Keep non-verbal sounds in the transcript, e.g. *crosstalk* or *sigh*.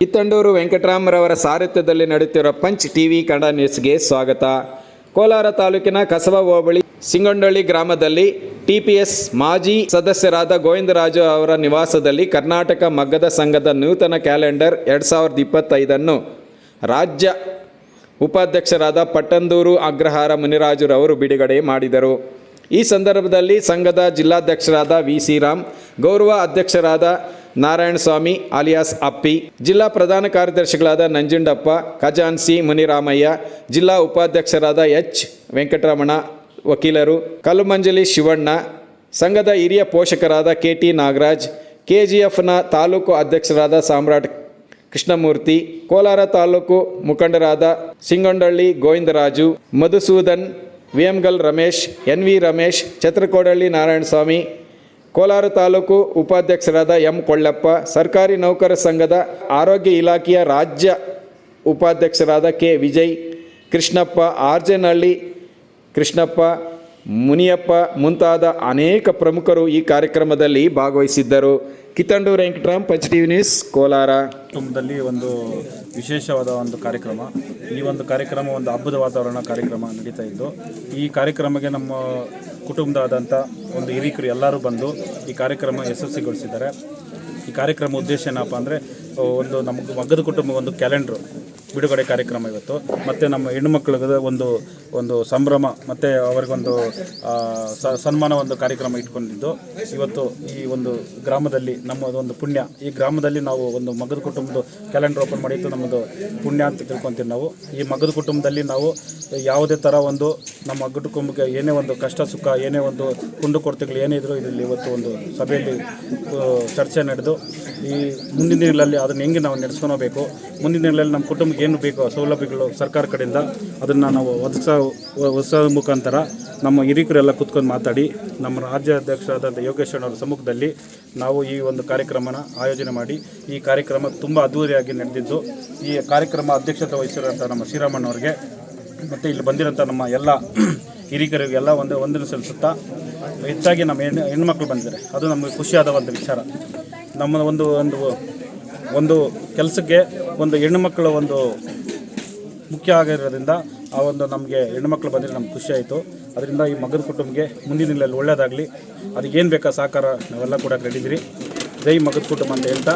ಕಿತ್ತಂಡೂರು ವೆಂಕಟರಾಮರವರ ಸಾರಥ್ಯದಲ್ಲಿ ನಡೆಯುತ್ತಿರುವ punch TV Kannada ನ್ಯೂಸ್ಗೆ ಸ್ವಾಗತ. ಕೋಲಾರ ತಾಲೂಕಿನ ಕಸಬಾ ಹೋಬಳಿ ಸಿಂಗೊಂಡಳ್ಳಿ ಗ್ರಾಮದಲ್ಲಿ ಟಿಪಿಎಸ್ ಮಾಜಿ ಸದಸ್ಯರಾದ ಗೋವಿಂದರಾಜು ಅವರ ನಿವಾಸದಲ್ಲಿ ಕರ್ನಾಟಕ ಮಗ್ಗದ ಸಂಘದ ನೂತನ ಕ್ಯಾಲೆಂಡರ್ ಎರಡು ಸಾವಿರದ ಇಪ್ಪತ್ತೈದನ್ನು ರಾಜ್ಯ ಉಪಾಧ್ಯಕ್ಷರಾದ ಪಟ್ಟಂದೂರು ಅಗ್ರಹಾರ ಮುನಿರಾಜುರವರು ಬಿಡುಗಡೆ ಮಾಡಿದರು. ಈ ಸಂದರ್ಭದಲ್ಲಿ ಸಂಘದ ಜಿಲ್ಲಾಧ್ಯಕ್ಷರಾದ ವಿ ರಾಮ್, ಗೌರವ ಅಧ್ಯಕ್ಷರಾದ ನಾರಾಯಣಸ್ವಾಮಿ ಅಲಿಯಾಸ್ ಅಪ್ಪಿ, ಜಿಲ್ಲಾ ಪ್ರಧಾನ ಕಾರ್ಯದರ್ಶಿಗಳಾದ ನಂಜುಂಡಪ್ಪ ಖಜಾನ್ಸಿ ಮುನಿರಾಮಯ್ಯ, ಜಿಲ್ಲಾ ಉಪಾಧ್ಯಕ್ಷರಾದ ಎಚ್ ವೆಂಕಟರಮಣ, ವಕೀಲರು, ಕಲ್ಲುಮಂಜಲಿ ಶಿವಣ್ಣ, ಸಂಘದ ಹಿರಿಯ ಪೋಷಕರಾದ K T Nagaraj K G ಎಫ್ನ taluk ಅಧ್ಯಕ್ಷರಾದ ಸಾಮ್ರಾಟ್ ಕೃಷ್ಣಮೂರ್ತಿ, ಕೋಲಾರ ತಾಲೂಕು ಮುಖಂಡರಾದ ಸಿಂಗೊಂಡಳ್ಳಿ ಗೋವಿಂದರಾಜು, ಮಧುಸೂದನ್ ವಿಎಂಗಲ್ ರಮೇಶ್, ಎನ್ ವಿ ರಮೇಶ್, ಛತ್ರಕೋಡಳ್ಳಿ ನಾರಾಯಣಸ್ವಾಮಿ ಕೋಲಾರ ತಾಲೂಕು ಉಪಾಧ್ಯಕ್ಷರಾದ ಎಂ ಕೊಳ್ಳಪ್ಪ, ಸರ್ಕಾರಿ ನೌಕರ ಸಂಘದ ಆರೋಗ್ಯ ಇಲಾಖೆಯ ರಾಜ್ಯ ಉಪಾಧ್ಯಕ್ಷರಾದ ಕೆ ವಿಜಯ್, ಕೃಷ್ಣಪ್ಪ, ಆರ್ಜನಹಳ್ಳಿ, ಕೃಷ್ಣಪ್ಪ, ಮುನಿಯಪ್ಪ ಮುಂತಾದ ಅನೇಕ ಪ್ರಮುಖರು ಈ ಕಾರ್ಯಕ್ರಮದಲ್ಲಿ ಭಾಗವಹಿಸಿದ್ದರು. Kittandur Venkataram, Punch TV news, Kolar. ಕುಟುಂಬದಲ್ಲಿ ಒಂದು ವಿಶೇಷವಾದ ಒಂದು ಕಾರ್ಯಕ್ರಮ. ಈ ಒಂದು ಕಾರ್ಯಕ್ರಮ ಒಂದು ಹಬ್ಬದ ವಾತಾವರಣ ಕಾರ್ಯಕ್ರಮ ನಡೀತಾ ಇದ್ದು, ಈ ಕಾರ್ಯಕ್ರಮಕ್ಕೆ ನಮ್ಮ ಕುಟುಂಬದಾದಂಥ ಒಂದು ಹಿರಿಕರು ಎಲ್ಲರೂ ಬಂದು ಈ ಕಾರ್ಯಕ್ರಮ ಯಶಸ್ವಿಗೊಳಿಸಿದ್ದಾರೆ. ಈ ಕಾರ್ಯಕ್ರಮ ಉದ್ದೇಶ ಏನಪ್ಪ ಅಂದರೆ ಒಂದು ನಮ್ಮ ಮಗ್ಗದ ಕುಟುಂಬ ಒಂದು ಕ್ಯಾಲೆಂಡ್ರು, ಬಿಡುಗಡೆ ಕಾರ್ಯಕ್ರಮ ಇವತ್ತು. ಮತ್ತು ನಮ್ಮ ಹೆಣ್ಣುಮಕ್ಳಿಗೆ ಒಂದು ಒಂದು ಸಂಭ್ರಮ ಮತ್ತು ಅವರಿಗೊಂದು ಸನ್ಮಾನ ಒಂದು ಕಾರ್ಯಕ್ರಮ ಇಟ್ಕೊಂಡಿದ್ದು. ಇವತ್ತು ಈ ಒಂದು ಗ್ರಾಮದಲ್ಲಿ ನಮ್ಮ ಒಂದು ಪುಣ್ಯ. ಈ ಗ್ರಾಮದಲ್ಲಿ ನಾವು ಒಂದು ಮಗದ ಕುಟುಂಬದ ಕ್ಯಾಲೆಂಡರ್ ಓಪನ್ ಮಾಡಿದ್ದು ನಮ್ಮದು ಪುಣ್ಯ ಅಂತ ತಿಳ್ಕೊತೀವಿ ನಾವು. ಈ ಮಗದ ಕುಟುಂಬದಲ್ಲಿ ನಾವು ಯಾವುದೇ ಥರ ಒಂದು ನಮ್ಮ ಮಗದ ಕುಟುಂಬಕ್ಕೆ ಏನೇ ಒಂದು ಕಷ್ಟ, ಸುಖ, ಏನೇ ಒಂದು ಕುಂಡು ಕೊರತೆಗಳು ಏನೇ ಇದ್ರೂ ಇದರಲ್ಲಿ ಇವತ್ತು ಒಂದು ಸಭೆಯಲ್ಲಿ ಚರ್ಚೆ ನಡೆದು ಈ ಮುಂದಿನ ದಿನಗಳಲ್ಲಿ ಅದನ್ನು ಹೆಂಗೆ ನಾವು ನಡೆಸ್ಕೊಬೇಕು ಮುಂದಿನ ದಿನಗಳಲ್ಲಿ ನಮ್ಮ ಕುಟುಂಬಕ್ಕೆ ಏನು ಬೇಕೋ, ಸೌಲಭ್ಯಗಳು ಸರ್ಕಾರ ಕಡೆಯಿಂದ, ಅದನ್ನು ನಾವು ಒದಗಿಸೋ ಒದಗಿಸೋ ಮುಖಾಂತರ ನಮ್ಮ ಹಿರಿಕರೆಲ್ಲ ಕುತ್ಕೊಂಡು ಮಾತಾಡಿ, ನಮ್ಮ ರಾಜ್ಯಾಧ್ಯಕ್ಷರಾದಂಥ ಯೋಗೇಶ್ ಅವರ ಸಮ್ಮುಖದಲ್ಲಿ ನಾವು ಈ ಒಂದು ಕಾರ್ಯಕ್ರಮನ ಆಯೋಜನೆ ಮಾಡಿ, ಈ ಕಾರ್ಯಕ್ರಮ ತುಂಬ ಅದ್ಧೂರಿಯಾಗಿ ನಡೆದಿದ್ದು, ಈ ಕಾರ್ಯಕ್ರಮ ಅಧ್ಯಕ್ಷತೆ ವಹಿಸಿರುವಂಥ ನಮ್ಮ ಶ್ರೀರಾಮಣ್ಣವ್ರಿಗೆ ಮತ್ತು ಇಲ್ಲಿ ಬಂದಿರೋಂಥ ನಮ್ಮ ಎಲ್ಲ *clears throat* ಹಿರಿಕರಿಗೆಲ್ಲ ಒಂದು ಒಂದನ್ನು ಸಲ್ಲಿಸುತ್ತಾ, ಹೆಚ್ಚಾಗಿ ನಮ್ಮ ಹೆಣ್ಣು ಹೆಣ್ಮಕ್ಳು ಬಂದಿದ್ದಾರೆ. ಅದು ನಮಗೆ ಖುಷಿಯಾದ ಒಂದು ವಿಚಾರ. ನಮ್ಮ ಒಂದು ಒಂದು ಒಂದು ಕೆಲಸಕ್ಕೆ ಒಂದು ಹೆಣ್ಣುಮಕ್ಕಳು ಒಂದು ಮುಖ್ಯ ಆಗಿರೋದ್ರಿಂದ ಆ ಒಂದು ನಮಗೆ ಹೆಣ್ಣುಮಕ್ಳು ಬಂದರೆ ನಮ್ಗೆ ಖುಷಿ ಆಯಿತು. ಅದರಿಂದ ಈ ಮಗನ ಕುಟುಂಬಕ್ಕೆ ಮುಂದಿನ ಒಳ್ಳೆಯದಾಗಲಿ ಏನು ಬೇಕಾ ಸಹಕಾರ, ನಾವೆಲ್ಲ ಕೂಡ ರೆಡಿದಿರಿ ಜೈ ಮಗದ ಕುಟುಂಬ ಅಂತ ಹೇಳ್ತಾ.